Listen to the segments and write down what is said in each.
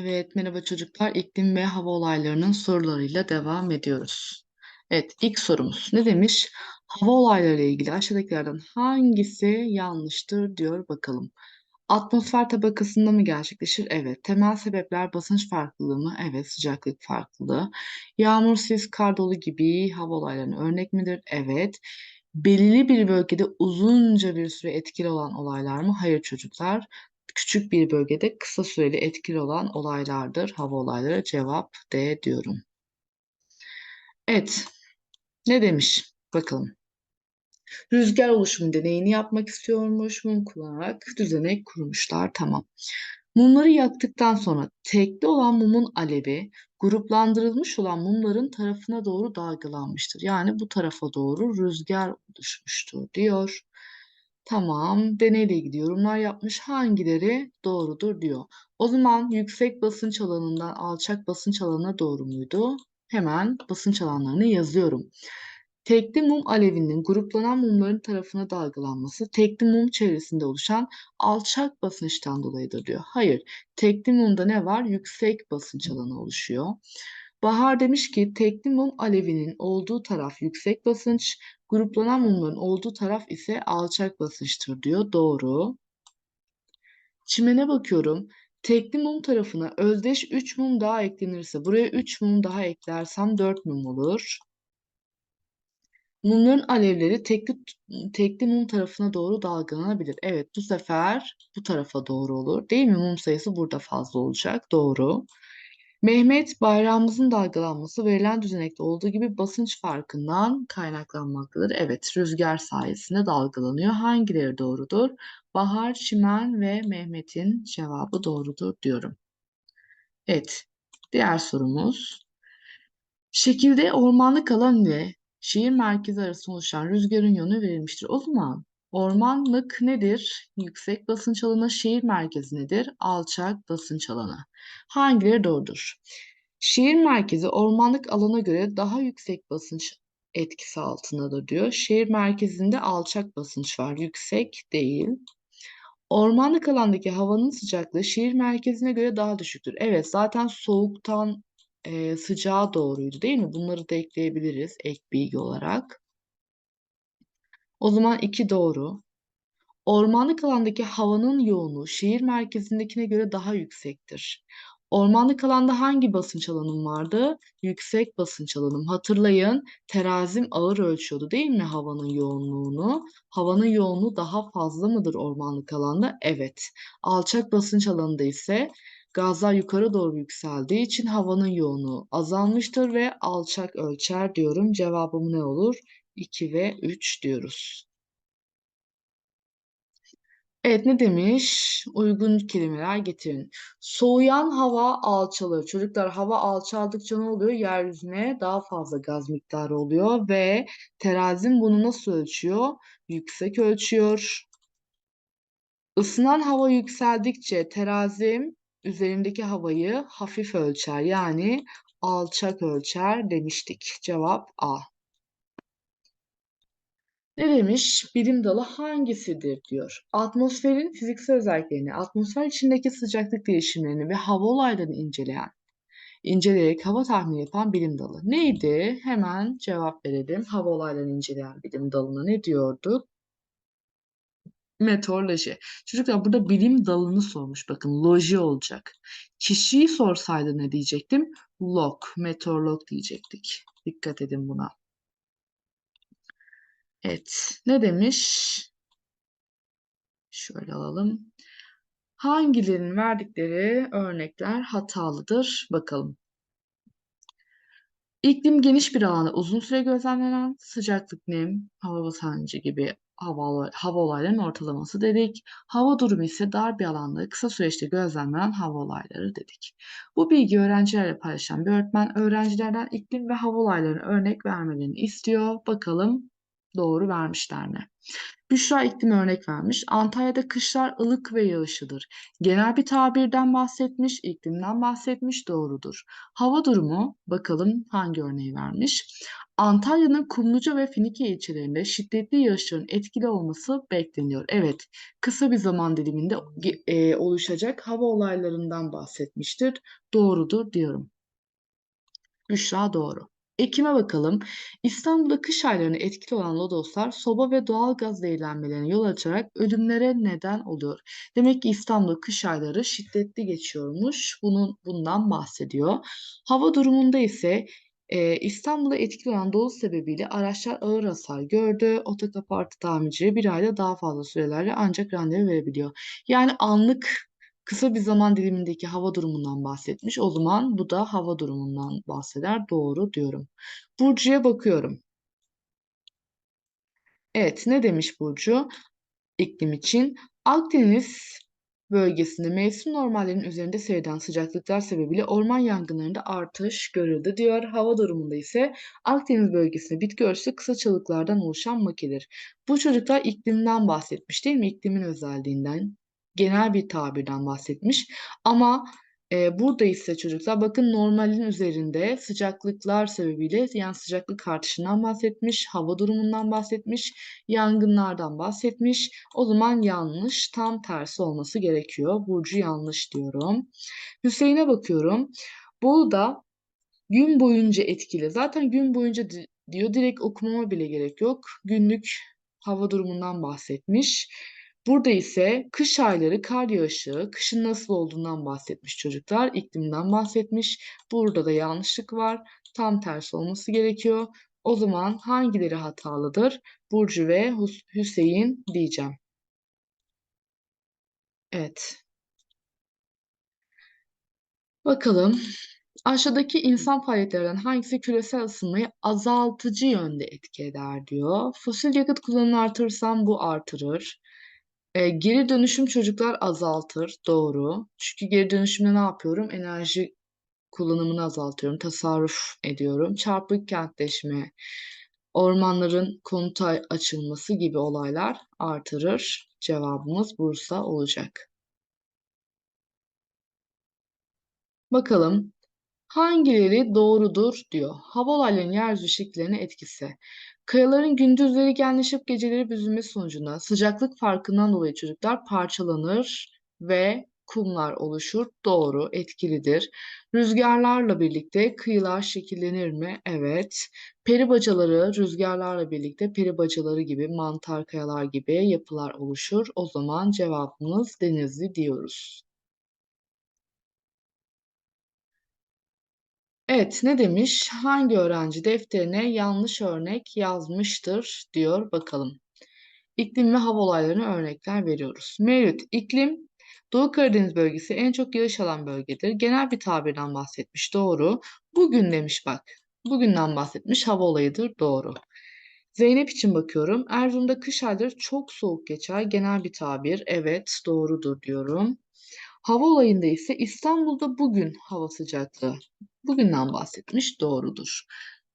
Evet, merhaba çocuklar. İklim ve hava olaylarının sorularıyla devam ediyoruz. Evet, ilk sorumuz ne demiş? Hava olayları ile ilgili aşağıdakilerden hangisi yanlıştır diyor bakalım. Atmosfer tabakasında mı gerçekleşir? Evet. Temel sebepler basınç farklılığı mı? Evet. Sıcaklık farklılığı. Yağmur, sis, kar dolu gibi hava olaylarının örnek midir? Evet. Belirli bir bölgede uzunca bir süre etkili olan olaylar mı? Hayır çocuklar. Küçük bir bölgede kısa süreli etkili olan olaylardır hava olayları. Cevap D diyorum. Evet. Ne demiş? Bakalım. Rüzgar oluşumu deneyini yapmak istiyormuş. Mum kullanarak düzenek kurmuşlar. Tamam. Mumları yaktıktan sonra tekli olan mumun alevi gruplandırılmış olan mumların tarafına doğru dalgalanmıştır. Yani bu tarafa doğru rüzgar oluşmuştur diyor. Tamam, deneyle ilgili yorumlar yapmış. Hangileri doğrudur diyor. O zaman yüksek basınç alanından alçak basınç alanına doğru muydu? Hemen basınç alanlarını yazıyorum. Tekli mum alevinin gruplanan mumların tarafına dalgalanması tekli mum çevresinde oluşan alçak basınçtan dolayıdır diyor. Hayır, tekli mumda ne var? Yüksek basınç alanı oluşuyor. Bahar demiş ki tekli mum alevinin olduğu taraf yüksek basınç, gruplanan mumların olduğu taraf ise alçak basınçtır diyor. Doğru. Çimene bakıyorum. Tekli mum tarafına özdeş 3 mum daha eklenirse buraya 3 mum daha eklersem 4 mum olur. Mumların alevleri tekli, tekli mum tarafına doğru dalgalanabilir. Evet bu sefer bu tarafa doğru olur. Değil mi? Mum sayısı burada fazla olacak. Doğru. Mehmet bayrağımızın dalgalanması verilen düzenekte olduğu gibi basınç farkından kaynaklanmaktadır. Evet rüzgar sayesinde dalgalanıyor. Hangileri doğrudur? Bahar, Çimen ve Mehmet'in cevabı doğrudur diyorum. Evet diğer sorumuz. Şekilde ormanlık alan ile şehir merkezi arasında oluşan rüzgarın yönü verilmiştir. O zaman ormanlık nedir? Yüksek basınç alanı, şehir merkezi nedir? Alçak basınç alanı. Hangileri doğrudur? Şehir merkezi ormanlık alana göre daha yüksek basınç etkisi altındadır diyor. Şehir merkezinde alçak basınç var, yüksek değil. Ormanlık alandaki havanın sıcaklığı şehir merkezine göre daha düşüktür. Evet, zaten soğuktan e, sıcağa doğruydu değil mi? Bunları da ekleyebiliriz ek bilgi olarak. O zaman 2 doğru. Ormanlık alandaki havanın yoğunluğu şehir merkezindekine göre daha yüksektir. Ormanlık alanda hangi basınç alanım vardı? Yüksek basınç alanım. Hatırlayın terazim ağır ölçüyordu değil mi havanın yoğunluğunu? Havanın yoğunluğu daha fazla mıdır ormanlık alanda? Evet. Alçak basınç alanında ise Gazlar yukarı doğru yükseldiği için havanın yoğunluğu azalmıştır ve alçak ölçer diyorum. Cevabım ne olur? 2 ve 3 diyoruz. Evet ne demiş? Uygun kelimeler getirin. Soğuyan hava alçalır. Çocuklar hava alçaldıkça ne oluyor? Yeryüzüne daha fazla gaz miktarı oluyor ve terazim bunu nasıl ölçüyor? Yüksek ölçüyor. Isınan hava yükseldikçe terazim üzerindeki havayı hafif ölçer yani alçak ölçer demiştik. Cevap A. Ne demiş? Bilim dalı hangisidir diyor. Atmosferin fiziksel özelliklerini, atmosfer içindeki sıcaklık değişimlerini ve hava olaylarını inceleyen, inceleyerek hava tahmini yapan bilim dalı. Neydi? Hemen cevap verelim. Hava olaylarını inceleyen bilim dalına ne diyorduk? Meteoroloji. Çocuklar burada bilim dalını sormuş. Bakın loji olacak. Kişiyi sorsaydı ne diyecektim? Log, meteorolog diyecektik. Dikkat edin buna. Evet. Ne demiş? Şöyle alalım. Hangilerinin verdikleri örnekler hatalıdır? Bakalım. İklim geniş bir alanda uzun süre gözlemlenen sıcaklık, nem, hava basıncı gibi hava, hava olaylarının ortalaması dedik. Hava durumu ise dar bir alanda kısa süreçte gözlemlenen hava olayları dedik. Bu bilgi öğrencilerle paylaşan bir öğretmen öğrencilerden iklim ve hava olaylarına örnek vermelerini istiyor. Bakalım Doğru vermişler mi? Büşra iklim örnek vermiş. Antalya'da kışlar ılık ve yağışlıdır. Genel bir tabirden bahsetmiş, iklimden bahsetmiş doğrudur. Hava durumu bakalım hangi örneği vermiş. Antalya'nın Kumluca ve Finike ilçelerinde şiddetli yağışların etkili olması bekleniyor. Evet, kısa bir zaman diliminde e, oluşacak hava olaylarından bahsetmiştir. Doğrudur diyorum. Büşra doğru. Ekim'e bakalım. İstanbul'da kış aylarını etkili olan lodoslar soba ve doğal gaz zehirlenmelerine yol açarak ölümlere neden oluyor. Demek ki İstanbul kış ayları şiddetli geçiyormuş. Bunun bundan bahsediyor. Hava durumunda ise e, İstanbul'a etkili olan dolu sebebiyle araçlar ağır hasar gördü. Otokapartı tamircileri bir ayda daha fazla sürelerle ancak randevu verebiliyor. Yani anlık kısa bir zaman dilimindeki hava durumundan bahsetmiş. O zaman bu da hava durumundan bahseder. Doğru diyorum. Burcu'ya bakıyorum. Evet, ne demiş Burcu? İklim için Akdeniz bölgesinde mevsim normallerinin üzerinde seyreden sıcaklıklar sebebiyle orman yangınlarında artış görüldü diyor. Hava durumunda ise Akdeniz bölgesinde bitki örtüsü kısa çalıklardan oluşan makidir. Bu çocuklar iklimden bahsetmiş değil mi? İklimin özelliğinden genel bir tabirden bahsetmiş. Ama e, burada ise çocuklar bakın normalin üzerinde sıcaklıklar sebebiyle yani sıcaklık artışından bahsetmiş, hava durumundan bahsetmiş, yangınlardan bahsetmiş. O zaman yanlış, tam tersi olması gerekiyor. Burcu yanlış diyorum. Hüseyin'e bakıyorum. Bu da gün boyunca etkili. Zaten gün boyunca diyor direkt okumama bile gerek yok. Günlük hava durumundan bahsetmiş. Burada ise kış ayları kar yağışı, kışın nasıl olduğundan bahsetmiş çocuklar, iklimden bahsetmiş. Burada da yanlışlık var. Tam tersi olması gerekiyor. O zaman hangileri hatalıdır? Burcu ve Hüseyin diyeceğim. Evet. Bakalım. Aşağıdaki insan faaliyetlerinden hangisi küresel ısınmayı azaltıcı yönde etki eder diyor. Fosil yakıt kullanımını artırırsam bu artırır. E, geri dönüşüm çocuklar azaltır. Doğru. Çünkü geri dönüşümde ne yapıyorum? Enerji kullanımını azaltıyorum. Tasarruf ediyorum. Çarpık kentleşme, ormanların konuta açılması gibi olaylar artırır. Cevabımız Bursa olacak. Bakalım hangileri doğrudur diyor. Hava olaylarının yeryüzü şekillerine etkisi. Kayaların gündüzleri genleşip geceleri büzülmesi sonucunda sıcaklık farkından dolayı çocuklar parçalanır ve kumlar oluşur. Doğru, etkilidir. Rüzgarlarla birlikte kıyılar şekillenir mi? Evet. Peri bacaları rüzgarlarla birlikte peri bacaları gibi, mantar kayalar gibi yapılar oluşur. O zaman cevabımız denizli diyoruz. Evet, ne demiş? Hangi öğrenci defterine yanlış örnek yazmıştır diyor bakalım. İklim ve hava olaylarına örnekler veriyoruz. Mevlüt, iklim Doğu Karadeniz bölgesi en çok yağış alan bölgedir. Genel bir tabirden bahsetmiş. Doğru. Bugün demiş bak. Bugünden bahsetmiş. Hava olayıdır. Doğru. Zeynep için bakıyorum. Erzurum'da kış ayları çok soğuk geçer. Genel bir tabir. Evet, doğrudur diyorum. Hava olayında ise İstanbul'da bugün hava sıcaklığı. Bugünden bahsetmiş, doğrudur.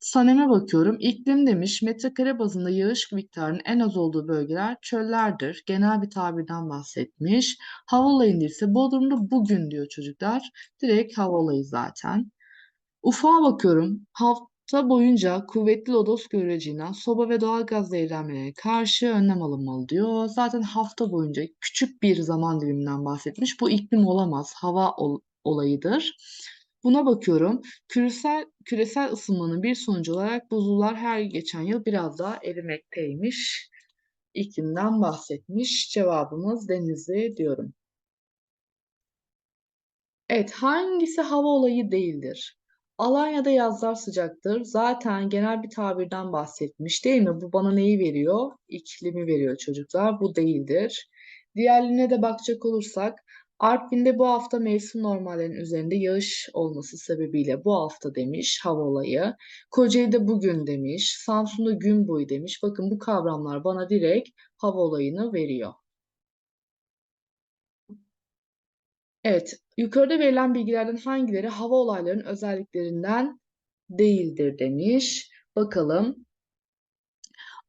Sanem'e bakıyorum. İklim demiş, metrekare bazında yağış miktarının en az olduğu bölgeler çöllerdir. Genel bir tabirden bahsetmiş. Hava olayında ise Bodrum'da bugün diyor çocuklar. Direkt hava olayı zaten. Ufağa bakıyorum. Hafta boyunca kuvvetli lodos görüleceğinden soba ve doğal gaz zehirlenmelerine karşı önlem alınmalı diyor. Zaten hafta boyunca küçük bir zaman diliminden bahsetmiş. Bu iklim olamaz, hava ol olayıdır. Buna bakıyorum. Küresel küresel ısınmanın bir sonucu olarak buzullar her geçen yıl biraz daha erimekteymiş. İklimden bahsetmiş. Cevabımız Denizli diyorum. Evet, hangisi hava olayı değildir? Alanya'da yazlar sıcaktır. Zaten genel bir tabirden bahsetmiş değil mi? Bu bana neyi veriyor? İklimi veriyor çocuklar. Bu değildir. Diğerlerine de bakacak olursak Artvin'de bu hafta mevsim normallerinin üzerinde yağış olması sebebiyle bu hafta demiş hava olayı. Kocaeli'de bugün demiş. Samsun'da gün boyu demiş. Bakın bu kavramlar bana direkt hava olayını veriyor. Evet, yukarıda verilen bilgilerden hangileri hava olaylarının özelliklerinden değildir demiş. Bakalım.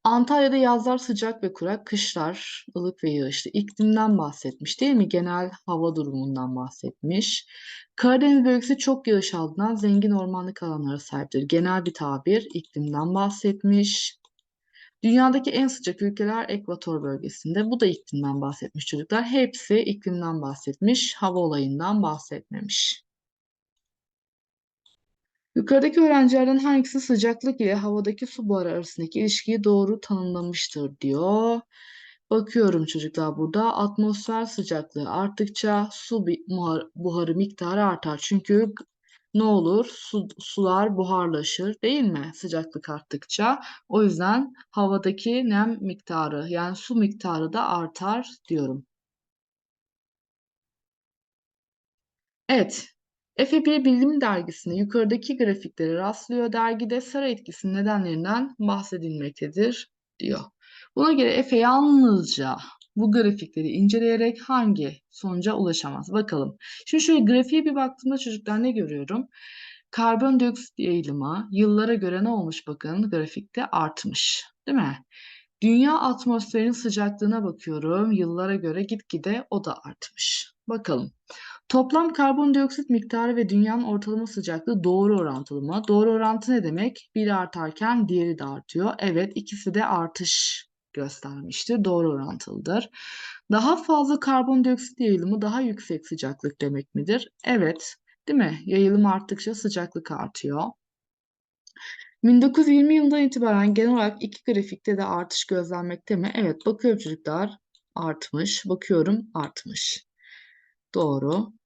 Antalya'da yazlar sıcak ve kurak, kışlar ılık ve yağışlı. İklimden bahsetmiş değil mi? Genel hava durumundan bahsetmiş. Karadeniz bölgesi çok yağış aldığından zengin ormanlık alanlara sahiptir. Genel bir tabir, iklimden bahsetmiş. Dünyadaki en sıcak ülkeler ekvator bölgesinde. Bu da iklimden bahsetmiş çocuklar. Hepsi iklimden bahsetmiş, hava olayından bahsetmemiş. Yukarıdaki öğrencilerden hangisi sıcaklık ile havadaki su buharı arasındaki ilişkiyi doğru tanımlamıştır diyor. Bakıyorum çocuklar burada atmosfer sıcaklığı arttıkça su buharı miktarı artar. Çünkü ne olur? Su, sular buharlaşır değil mi? Sıcaklık arttıkça. O yüzden havadaki nem miktarı yani su miktarı da artar diyorum. Evet, Efe bir bilim dergisinde yukarıdaki grafiklere rastlıyor. Dergide sarı etkisinin nedenlerinden bahsedilmektedir diyor. Buna göre Efe yalnızca bu grafikleri inceleyerek hangi sonuca ulaşamaz? Bakalım. Şimdi şöyle grafiğe bir baktığımda çocuklar ne görüyorum? Karbondioksit yayılımı yıllara göre ne olmuş bakın grafikte artmış. Değil mi? Dünya atmosferinin sıcaklığına bakıyorum. Yıllara göre gitgide o da artmış. Bakalım. Toplam karbondioksit miktarı ve dünyanın ortalama sıcaklığı doğru orantılı mı? Doğru orantı ne demek? Biri artarken diğeri de artıyor. Evet ikisi de artış göstermiştir. Doğru orantılıdır. Daha fazla karbondioksit yayılımı daha yüksek sıcaklık demek midir? Evet. Değil mi? Yayılım arttıkça sıcaklık artıyor. 1920 yılından itibaren genel olarak iki grafikte de artış gözlenmekte mi? Evet, bakıyorum çocuklar artmış, bakıyorum artmış. Doğru.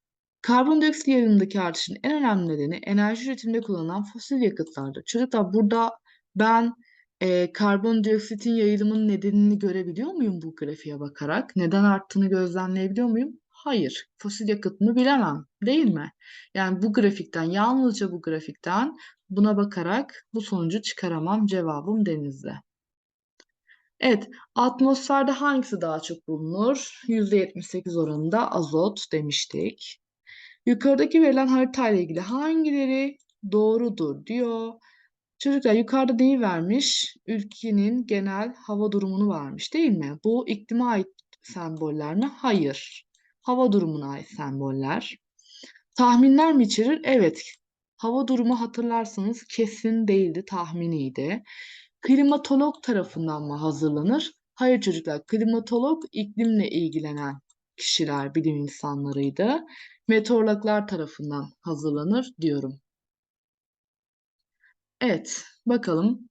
Karbondioksit yayılımındaki artışın en önemli nedeni enerji üretiminde kullanılan fosil yakıtlardır. Çocuklar burada ben e, karbondioksitin yayılımının nedenini görebiliyor muyum bu grafiğe bakarak? Neden arttığını gözlemleyebiliyor muyum? Hayır. Fosil yakıtını bilemem, değil mi? Yani bu grafikten, yalnızca bu grafikten buna bakarak bu sonucu çıkaramam. Cevabım denizde. Evet, atmosferde hangisi daha çok bulunur? %78 oranında azot demiştik. Yukarıdaki verilen harita ile ilgili hangileri doğrudur diyor. Çocuklar yukarıda neyi vermiş? Ülkenin genel hava durumunu vermiş değil mi? Bu iklime ait semboller mi? Hayır. Hava durumuna ait semboller. Tahminler mi içerir? Evet. Hava durumu hatırlarsanız kesin değildi, tahminiydi. Klimatolog tarafından mı hazırlanır? Hayır çocuklar, klimatolog iklimle ilgilenen kişiler, bilim insanlarıydı. Meteorologlar tarafından hazırlanır diyorum. Evet, bakalım.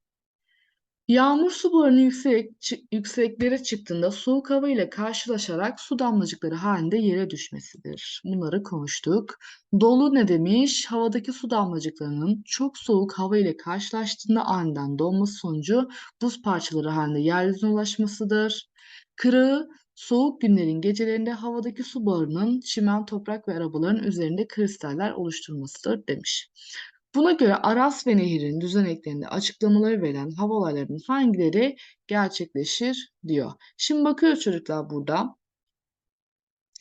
Yağmur su buharının yüksek, yükseklere çıktığında soğuk hava ile karşılaşarak su damlacıkları halinde yere düşmesidir. Bunları konuştuk. Dolu ne demiş? Havadaki su damlacıklarının çok soğuk hava ile karşılaştığında aniden donması sonucu buz parçaları halinde yeryüzüne ulaşmasıdır. Kırığı soğuk günlerin gecelerinde havadaki su buharının çimen, toprak ve arabaların üzerinde kristaller oluşturmasıdır demiş. Buna göre Aras ve Nehir'in düzeneklerinde açıklamaları verilen hava olaylarının hangileri gerçekleşir diyor. Şimdi bakıyoruz çocuklar burada.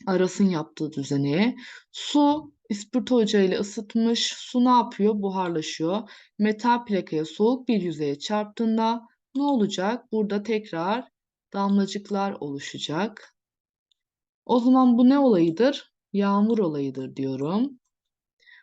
Aras'ın yaptığı düzeneğe. Su ispirto ile ısıtmış. Su ne yapıyor? Buharlaşıyor. Metal plakaya soğuk bir yüzeye çarptığında ne olacak? Burada tekrar damlacıklar oluşacak. O zaman bu ne olayıdır? Yağmur olayıdır diyorum.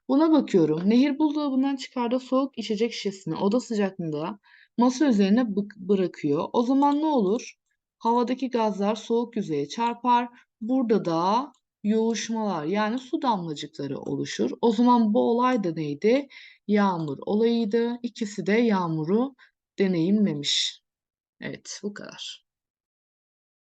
Buna bakıyorum. Nehir buzdolabından çıkardığı soğuk içecek şişesini oda sıcaklığında masa üzerine bırakıyor. O zaman ne olur? Havadaki gazlar soğuk yüzeye çarpar. Burada da yoğuşmalar yani su damlacıkları oluşur. O zaman bu olay da neydi? Yağmur olayıydı. İkisi de yağmuru deneyimlemiş. Evet, bu kadar.